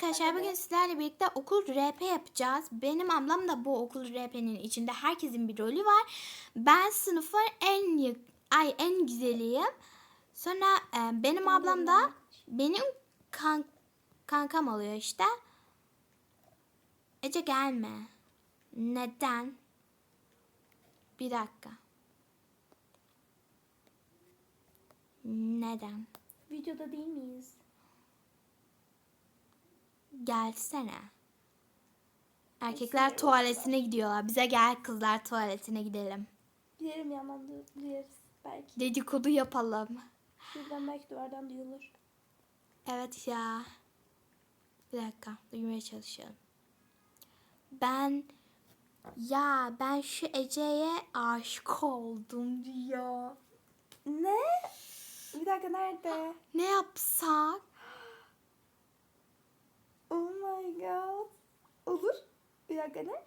arkadaşlar bugün sizlerle birlikte okul RP yapacağız. Benim ablam da bu okul RP'nin içinde herkesin bir rolü var. Ben sınıfın en ay en güzeliyim. Sonra e, benim ablam da benim kan kankam oluyor işte. Ece gelme. Neden? Bir dakika. Neden? Videoda değil miyiz? Gelsene. Erkekler tuvaletine gidiyorlar. Bize gel kızlar tuvaletine gidelim. Gidelim yandan du- duyarız belki. Dedikodu yapalım. Şuradan belki duvardan duyulur. Evet ya. Bir dakika. Duymaya çalışıyorum. Ben ya ben şu Ece'ye aşık oldum diyor. Ne? Bir dakika nerede? Ne yapsak? Oh my god. Olur. Bir dakika ne?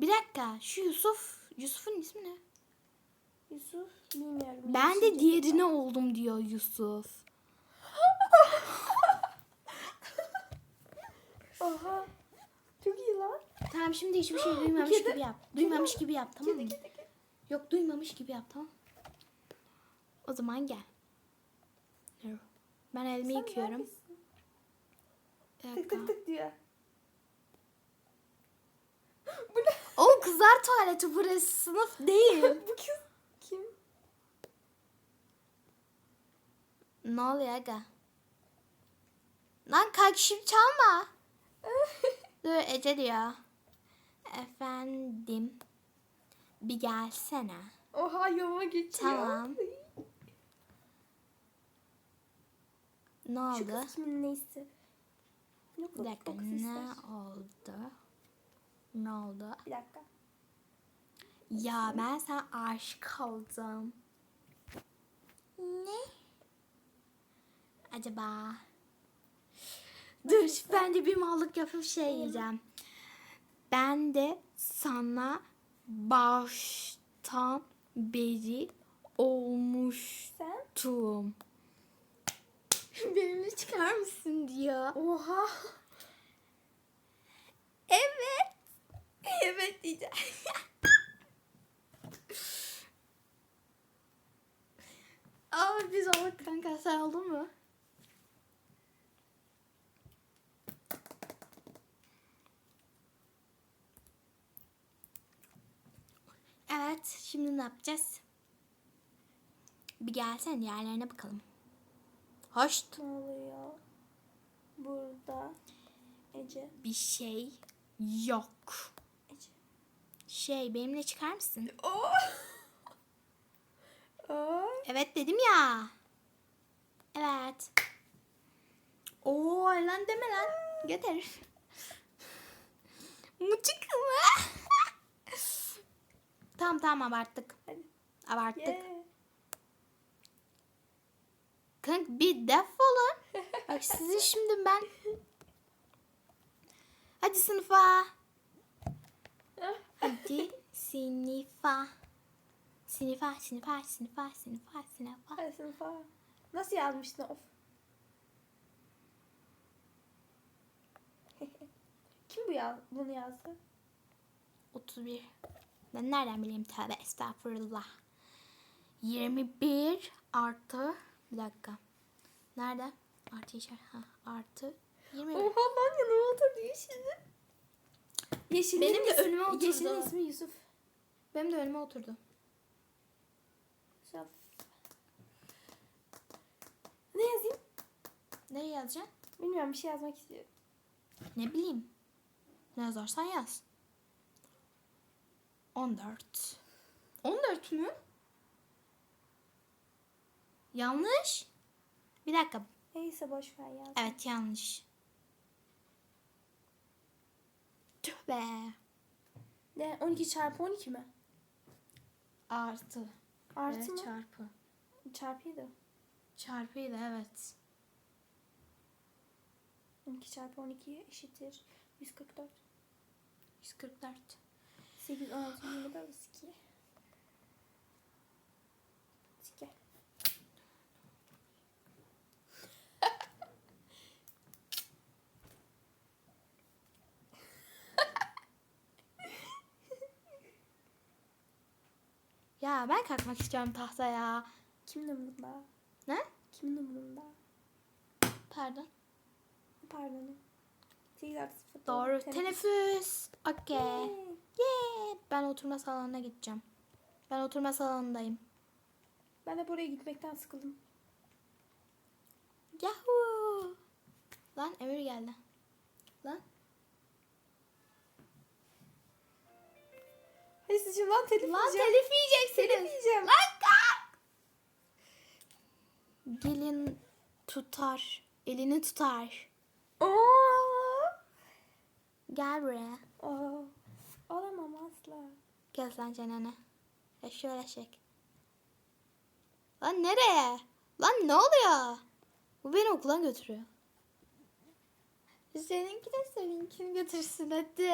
Bir dakika. Şu Yusuf. Yusuf'un ismi ne? Yusuf bilmiyorum. Ben de Yaşayacak diğerine oldum diyor Yusuf. Oha. Çok iyi lan. Tamam şimdi hiçbir şey duymamış Kedi. gibi yap. Duymamış gibi yap tamam mı? Kedi kedi kedi. Yok duymamış gibi yap tamam. O zaman gel. Ben elimi Sen yıkıyorum. neredesin? Bir Tık dakika. tık tık diyor. O kızlar tuvaleti burası sınıf değil. Bu kız kim? ne oluyor aga? Lan kalk şimdi çalma. Dur Ece diyor. Efendim. Bir gelsene. Oha yoluma geçiyor. Tamam. Ne Şu oldu? kız kimin neyse. Yok, Bir dakika kız ne ister. oldu? Ne oldu? Bir dakika. Ya ben sana aşık oldum. Ne? Acaba? Dur ben de bir mallık yapıp şey yiyeceğim. Ben de sana baştan beri olmuştum. Sen? Benimle çıkar mısın diyor. Oha. Evet. Evet diyeceğim. Ama biz olduk kanka sen oldun mu? Evet şimdi ne yapacağız? Bir gelsen diğerlerine bakalım. Hoş. Ne oluyor? Burada. Ece. Bir şey yok. Ece. Şey benimle çıkar mısın? Oh. Oh. Evet dedim ya. Evet. Oo lan deme lan. Götür. Muçuk mı? tamam tamam abarttık. Hadi. Abarttık. Yeah. Kanka bir defolun. Bak sizi şimdi ben. Hadi sınıfa. Hadi sınıfa. Sınıfa, sınıfa, sınıfa, sınıfa, sınıfa. Hadi sınıfa. Nasıl yazmıştın of? Kim bu yaz bunu yazdı? 31. Ben nereden bileyim tövbe estağfurullah. 21 artı bir dakika. Nerede? Artı işaret. Ha, artı 21. Oha lan yanıma oturdu yeşilin. Yeşilin Benim de önüme oturdu. Yeşilin ismi Yusuf. Benim de önüme oturdu. Yusuf. Ne yazayım? Nereye yazacaksın? Bilmiyorum bir şey yazmak istiyorum. Ne bileyim. Ne yazarsan yaz. 14. 14 mü? Yanlış. Bir dakika. Neyse boş ver yaz. Evet yanlış. Tüh be. Ne 12 çarpı 12 mi? Artı. Artı Evet, mı? çarpı. Çarpıydı. Çarpıydı evet. 12 çarpı 12 eşittir 144. 144. 8, 16, 24, 32. Ya ben kalkmak istiyorum tahtaya. Kimin umurunda? Ne? Kimin umurunda? Pardon. Pardon. Doğru. Teneffüs. Okey. Yay. Yeah. Ben oturma salonuna gideceğim. Ben oturma salonundayım. Ben de buraya gitmekten sıkıldım. Yahoo. Lan Emir geldi. Lan. Sizce lan telif Lan yiyeceğim. telif yiyeceksiniz. Telif yiyeceğim. Lan kalk. Gelin tutar. Elini tutar. Oo. Gel buraya. Oo. Olamam asla. Gel sen çenene. Ya şöyle çek. Lan nereye? Lan ne oluyor? Bu beni okula götürüyor. Seninki de seninkini götürsün hadi.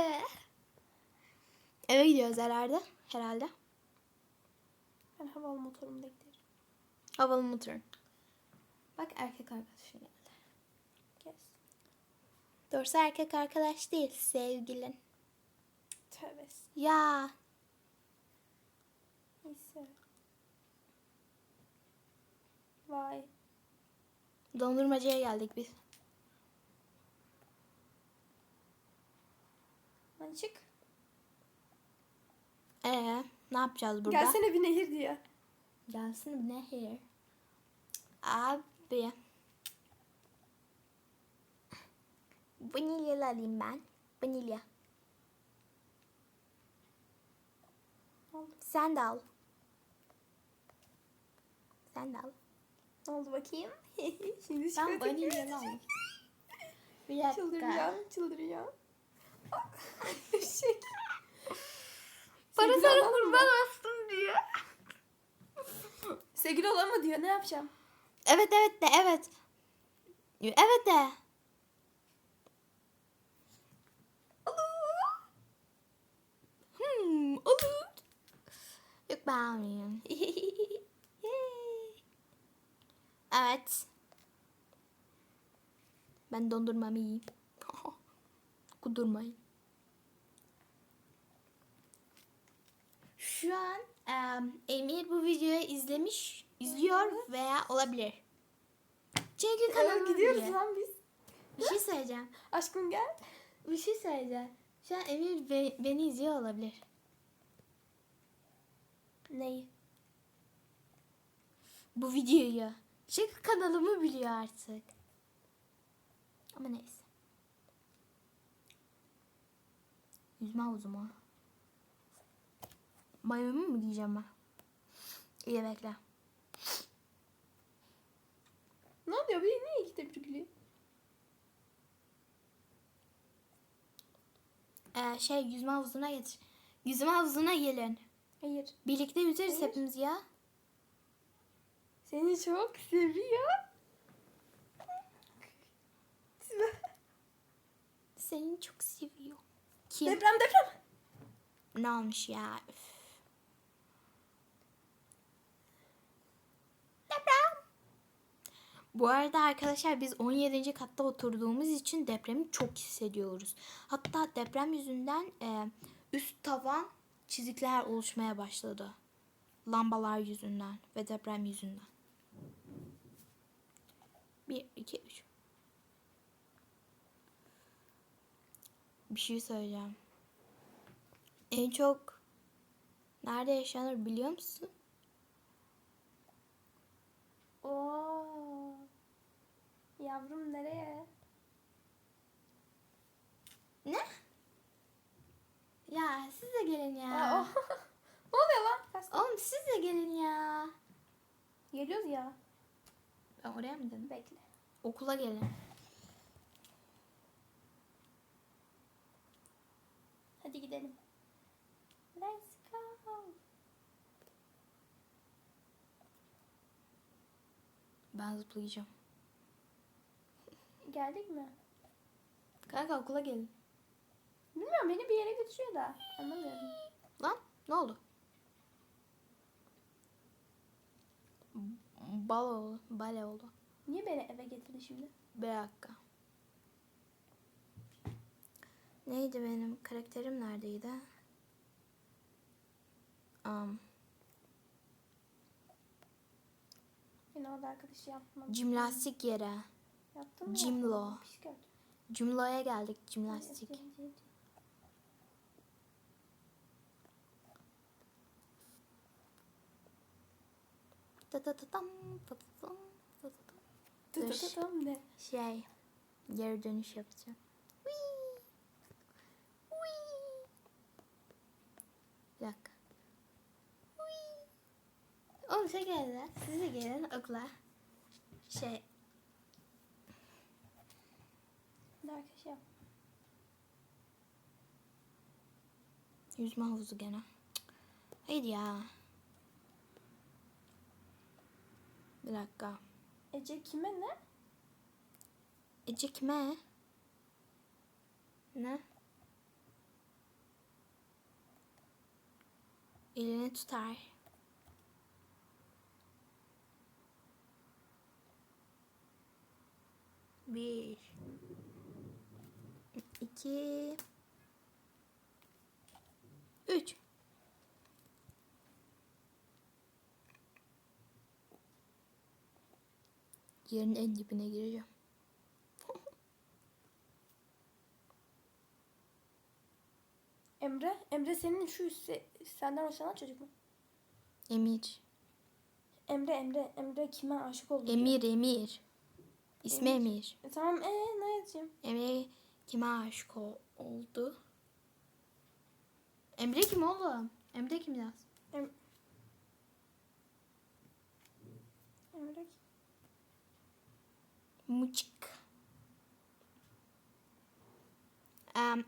Eve gidiyoruz herhalde. Herhalde. Ben havalı motorumda giderim. Havalı motorun. Bak erkek arkadaşın geldi. Kes. Doğrusu erkek arkadaş değil sevgilin. Tövbe. Ya Neyse. Vay. dondurmacıya geldik biz. Lan çık. Ee, ne yapacağız burada? Gelsene bir nehir diye. Gelsin nehir. Abi. Vanilyalı alayım ben. Vanilya. Sen de al. Sen de al. Ne oldu bakayım? Şimdi Ben vanilyalı alayım. Bir dakika. Çıldıracağım, çıldıracağım. Sevgili sana kurban olsun diye. Sevgili olalım mı diyor. Ne yapacağım? Evet evet de evet. Evet de. Hmm, olur. Yok ben almayayım. evet. Ben dondurmamı yiyeyim. Kudurmayın. Şu an em, Emir bu videoyu izlemiş, izliyor veya olabilir. Çünkü kanalım gidiyoruz lan biz. Bir şey söyleyeceğim. Aşkım gel. Bir şey söyleyeceğim. Şu an Emir be- beni izliyor olabilir. Neyi? Bu videoyu. Çünkü kanalımı biliyor artık. Ama neyse. Yüzme havuzu mu? Mayomu mu giyeceğim ben? İyi bekle. Ne oluyor? Bir niye ikide bir gülüyor? Ee, şey yüzme havuzuna getir. Yüzme havuzuna gelin. Hayır. Birlikte yüzeriz Hayır. hepimiz ya. Seni çok seviyor. Seni çok seviyor. Kim? deprem deprem. Ne olmuş ya? Üf. Deprem. Bu arada arkadaşlar biz 17. katta oturduğumuz için depremi çok hissediyoruz. Hatta deprem yüzünden e, üst tavan çizikler oluşmaya başladı. Lambalar yüzünden ve deprem yüzünden. 1, 2, 3. Bir şey söyleyeceğim. En çok nerede yaşanır biliyor musun? Oo. Yavrum nereye? Ne? Ya siz de gelin ya. Aa, o- ne oluyor lan? Oğlum siz de gelin ya. Geliyoruz ya. Ben oraya mı dedim? Bekle. Okula gelin. Hadi gidelim. Ben zıplayacağım. Geldik mi? Kanka okula gelin. Bilmiyorum beni bir yere götürüyor da. Anlamıyorum. Lan ne oldu? Bal oldu. Bale oldu. Niye beni eve getirdi şimdi? Bir dakika. Neydi benim karakterim neredeydi? Um, da arkadaşı yapmadım. Jimnastik yere. Yaptın mı? Gördüm. Cumlo'ya geldik hadi. Ta ta ta tam, ta ta tam, ta ta tam. Tı Dur. tı tım ne? Şey, geri dönüş yapacağım. Whee! Whee! Bir dakika. Oğlum sen gelin. Siz de gelin okula. Şey, Hadi arkadaş yap. yüzme havuzu gene. Hayır ya. Bir dakika. Ece kime ne? Ece kime? Ne? Elini tutar. Bir. iki, Üç. Yerin en dibine gireceğim. Emre. Emre senin şu se- senden hoşlanan çocuk mu? Emir. Emre Emre. Emre kime aşık oldu? Emir, Emir. İsmi Emir. Emir. E, tamam ee ne yazacağım? Emre kime aşık ol- oldu? Emre kim oğlum? Emre kim yaz? Em Emre Mucik. Em,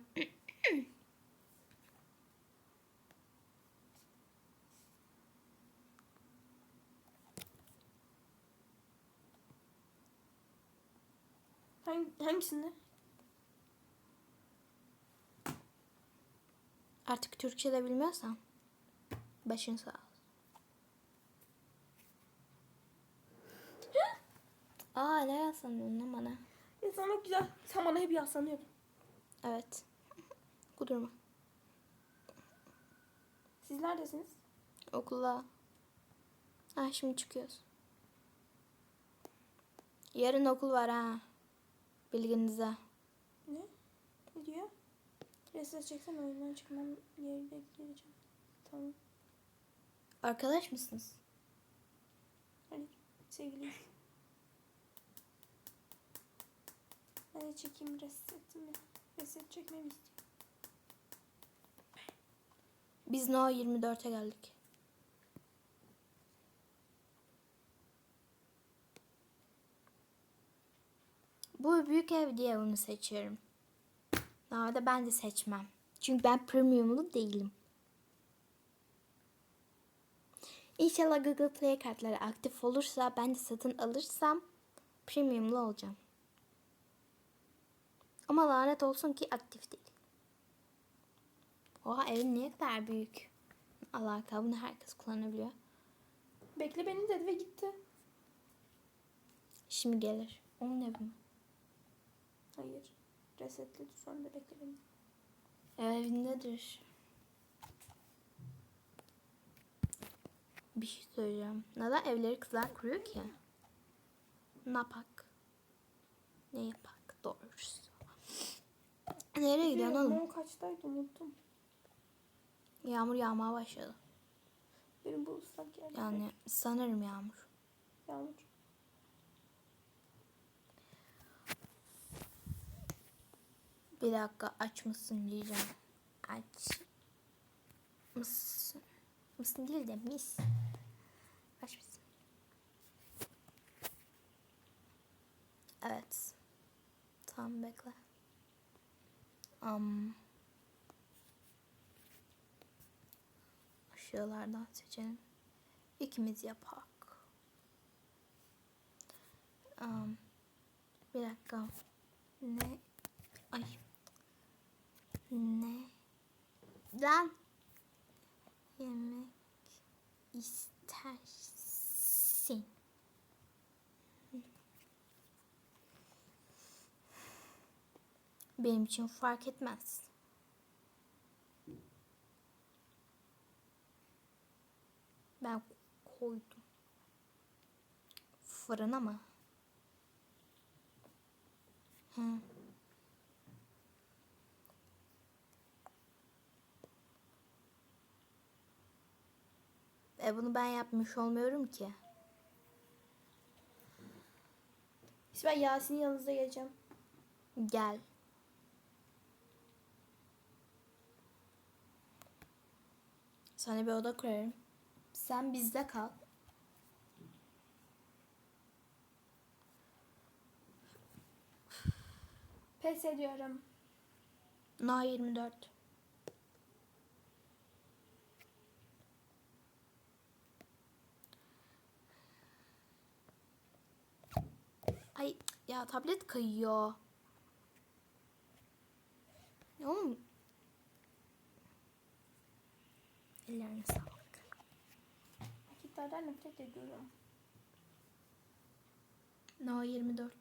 Hangi, hangisinde? artık Türkçe de bilmiyorsan başın sağ olsun. Aa ne yazsanıyorsun lan bana? Ya sana güzel. Sen bana hep yaslanıyordun. Evet. Kudurma. Siz neredesiniz? Okula. Ha şimdi çıkıyoruz. Yarın okul var ha. Bilginize. Ne? Ne diyor? Reset çeksen oyundan çıkmam yerine gireceğim. Tamam. Arkadaş mısınız? Hadi sevgiliyiz. Ben de çekeyim resetimi. Reset çekmemi istiyor. Biz No 24'e geldik. Bu büyük ev diye onu seçiyorum. Normalde ben de seçmem. Çünkü ben premiumlu değilim. İnşallah Google Play kartları aktif olursa ben de satın alırsam premiumlu olacağım. Ama lanet olsun ki aktif değil. Oha evin niye kadar büyük? Alaka bunu herkes kullanabiliyor. Bekle beni dedi ve gitti. Şimdi gelir. Onun evi mi? Hayır. Resetledi da bekle beni. Evindedir. Bir şey söyleyeceğim. Neden evleri kızlar kuruyor ki? Ne yapak? Ne yapak doğrusu? Nereye gidiyorsun oğlum? Bilmiyorum, kaçtaydı unuttum. Yağmur yağmaya başladı. Benim bu ıslak yer. Yani sanırım yağmur. Yağmur. Bir dakika aç mısın diyeceğim. Aç mısın? Mısın değil de mis. Aç mısın? Evet. Tamam bekle. Um, ışıklardan seçelim. İkimiz yapak. Um, bir dakika. Ne? Ay. Ne? Lan. Yemek istersin. Benim için fark etmez. Ben koydum. Fırına mı? Hı. E bunu ben yapmış olmuyorum ki. İşte ben Yasin'in yanınıza geleceğim. Gel. Sana bir oda kurarım. Sen bizde kal. Pes ediyorum. No 24. Ay ya tablet kayıyor. Ya Oğlum. Ellerine sağlık. Vakitlerden nefret ediyorum. No 24.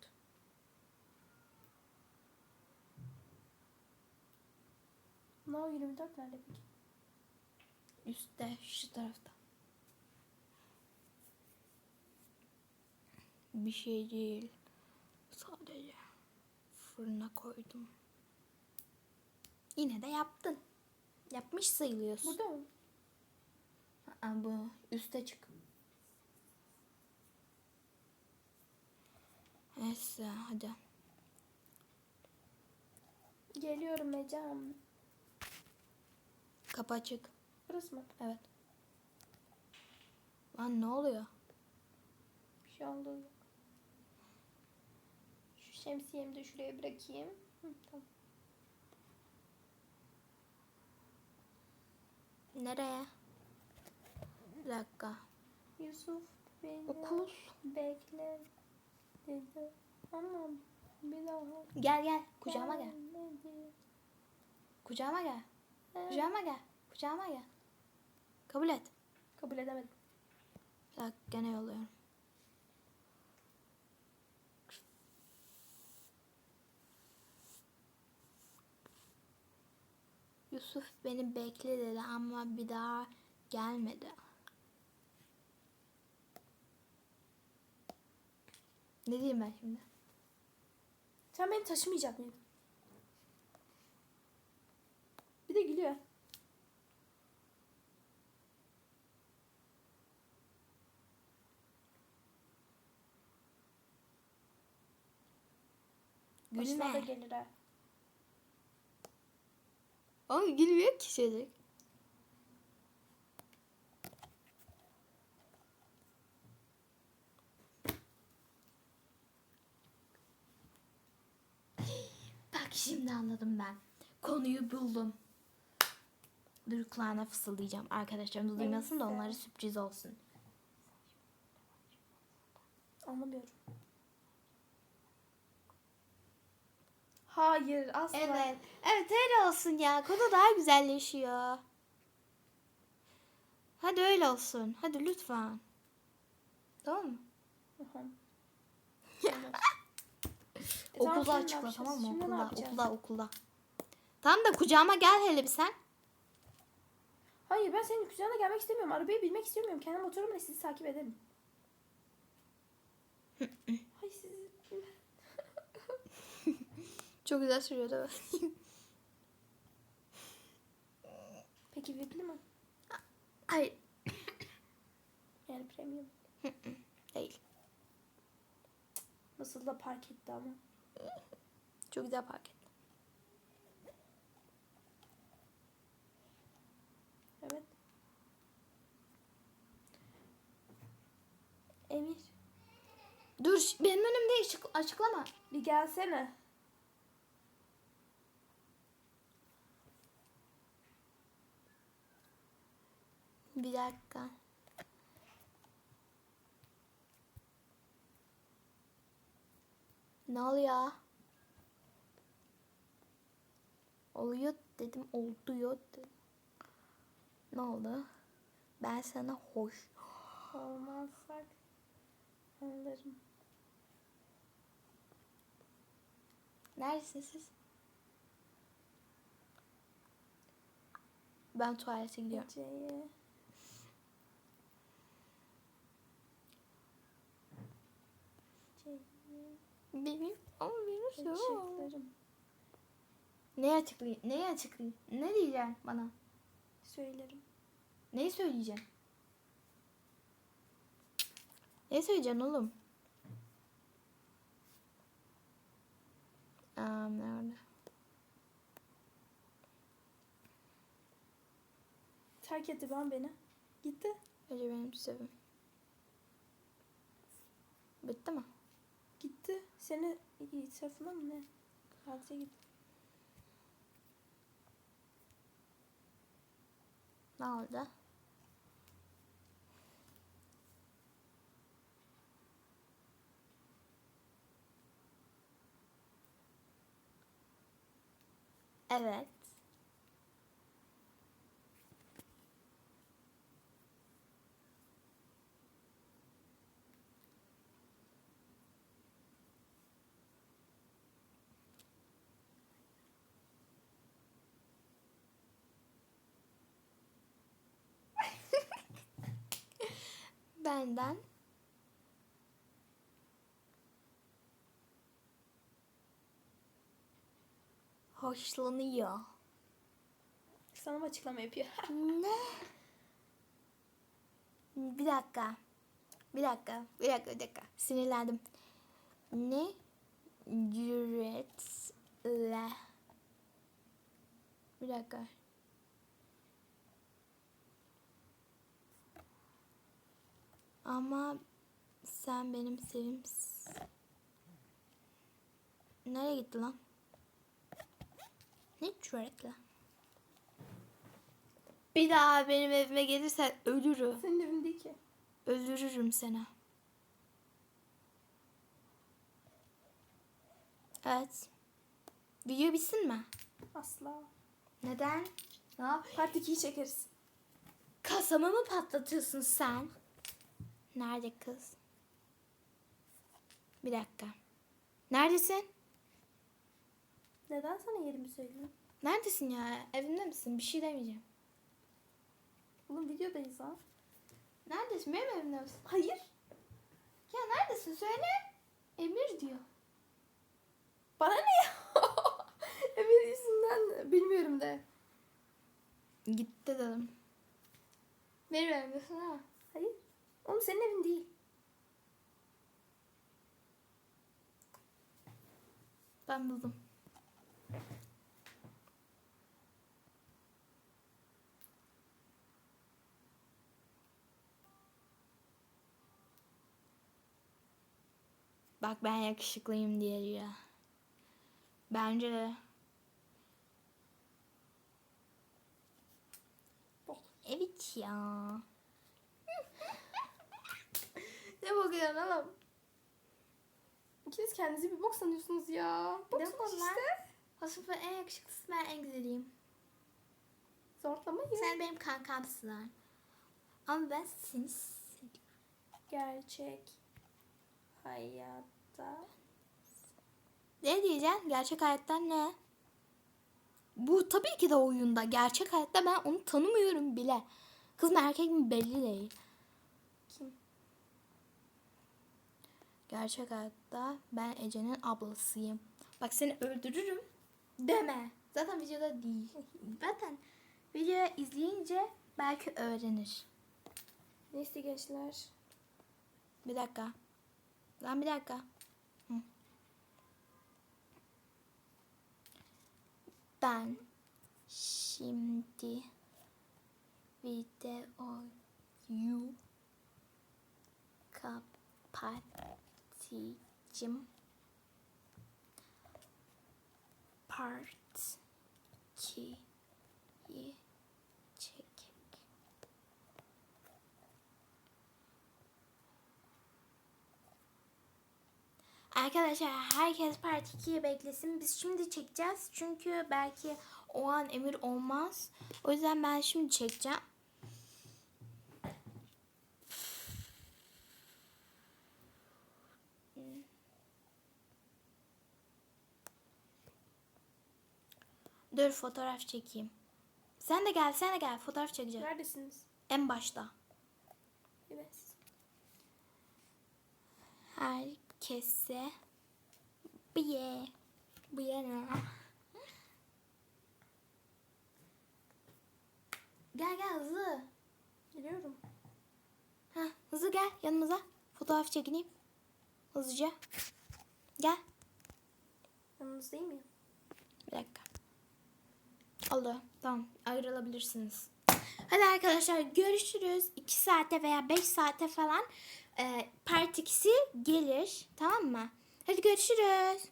No 24 nerede peki? Üstte şu tarafta. Bir şey değil. Sadece fırına koydum. Yine de yaptın. Yapmış sayılıyorsun. Burada mı? Aa, bu üste çık. Neyse hadi. Geliyorum Ecem. Kapı açık. Burası mı? Evet. Lan ne oluyor? Bir şey oldu şemsiyemi de şuraya bırakayım. Hı, tamam. Nereye? Bir dakika. Yusuf beni Okul. bekle dedi. Ama bir daha Gel gel. Kucağıma gel. gelmedi. Kucağıma gel. He, Kucağıma gel. Kucağıma gel. Kabul et. Kabul edemedim. Bir dakika gene yolluyorum. Yusuf beni bekle dedi ama bir daha gelmedi. Ne diyeyim ben şimdi? Sen beni taşımayacak mıydın? Bir de gülüyor. Başına da Gülme. gelir ha. Ama gülmüyor ki çocuk. Bak şimdi anladım ben. Konuyu buldum. Dur kulağına fısıldayacağım. Arkadaşlarım da duymasın da onlara sürpriz olsun. Anlamıyorum. Hayır asla. Evet. Evet öyle olsun ya. Konu daha güzelleşiyor. Hadi öyle olsun. Hadi lütfen. Tamam mı? E tamam, Okulda şimdi ne açıkla yapacağız? tamam mı? Şimdi ne Okulda, yapacağız? okulda, okulda. Tamam da kucağıma gel hele bir sen. Hayır ben senin kucağına gelmek istemiyorum. Arabayı bilmek istemiyorum. Kendi motorumla sizi takip ederim. Hay siz... Çok güzel sürüyor mi? Peki VIP'li mi? Hayır. Yani premium. Değil. Nasıl da park etti ama. Çok güzel park et. Evet. Emir Dur benim önümde açık- açıklama. bir gelsene. Bir dakika. Ne oluyor? Oluyor dedim, olduyor dedim. Ne oldu? Ben sana hoş. Olmazsak anlarım. Neredesiniz siz? Ben tuvalete gidiyorum. Ece'ye. Şey, Benim ama benim sorum. açıklarım. Ne açıklayayım? Neyi açıklayayım? Ne diyeceksin bana? Söylerim. Neyi söyleyeceksin? Ne söyleyeceksin oğlum? Aa, nerede? Terk etti ben beni. Gitti. Önce benim sevim. Bitti mi? Gitti. Seni tarafına mı ne? Hadise gitti. Ne oldu? Evet. Benden hoşlanıyor. Sana mı açıklama yapıyor? Ne? Bir dakika. Bir dakika. Bir dakika. Bir dakika. Sinirlendim. Ne cüretle bir dakika. Ama sen benim sevim Nereye gitti lan? Ne cüretle? Bir daha benim evime gelirsen ölürüm. Senin evin değil ki. Öldürürüm seni. Evet. Video bitsin mi? Asla. Neden? Ne yap? Part 2'yi çekeriz. Kasamı mı patlatıyorsun sen? Nerede kız? Bir dakika. Neredesin? Neden sana yerimi söyleyeyim? Neredesin ya? Evinde misin? Bir şey demeyeceğim. Oğlum videodayız ha. Neredesin? Benim evimde misin? Hayır. Ya neredesin? Söyle. Emir diyor. Bana ne ya? Emir yüzünden bilmiyorum de. Gitti dedim. Benim evimdesin ha. Hayır. Oğlum senin evin değil. Ben buldum. Bak ben yakışıklıyım diye diyor. Bence de. Evet ya. Ne bakıyorsun oğlum? İkiniz kendinizi bir bok sanıyorsunuz ya. Boksunuz bu lan? işte. O sınıfın en yakışıklısı ben en güzeliyim. Zorlamayın. Sen benim kankamsın ha. Ama ben seni seviyorum. Gerçek hayatta Ne diyeceksin? Gerçek hayattan ne? Bu tabii ki de oyunda. Gerçek hayatta ben onu tanımıyorum bile. Kız mı erkek mi belli değil. Gerçek hayatta ben Ece'nin ablasıyım. Bak seni öldürürüm deme. Zaten videoda değil. Zaten videoyu izleyince belki öğrenir. Neyse gençler. Bir dakika. Lan bir dakika. Hı. Ben şimdi videoyu kapatacağım. Part 2'yi çekek. Arkadaşlar herkes part 2'yi beklesin. Biz şimdi çekeceğiz. Çünkü belki o an emir olmaz. O yüzden ben şimdi çekeceğim. Dur fotoğraf çekeyim. Sen de gel, sen de gel. Fotoğraf çekeceğim. Neredesiniz? En başta. Evet. kesse. Biye. Biye ne? Gel gel hızlı. Geliyorum. Ha, hızlı gel yanımıza. Fotoğraf çekineyim. Hızlıca. Gel. Yanınız değil mi? Bir dakika. Oldu. Tamam. Ayrılabilirsiniz. Hadi arkadaşlar görüşürüz. 2 saate veya 5 saate falan e, part 2'si gelir. Tamam mı? Hadi görüşürüz.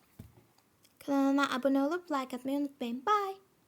Kanalıma abone olup like atmayı unutmayın. Bye.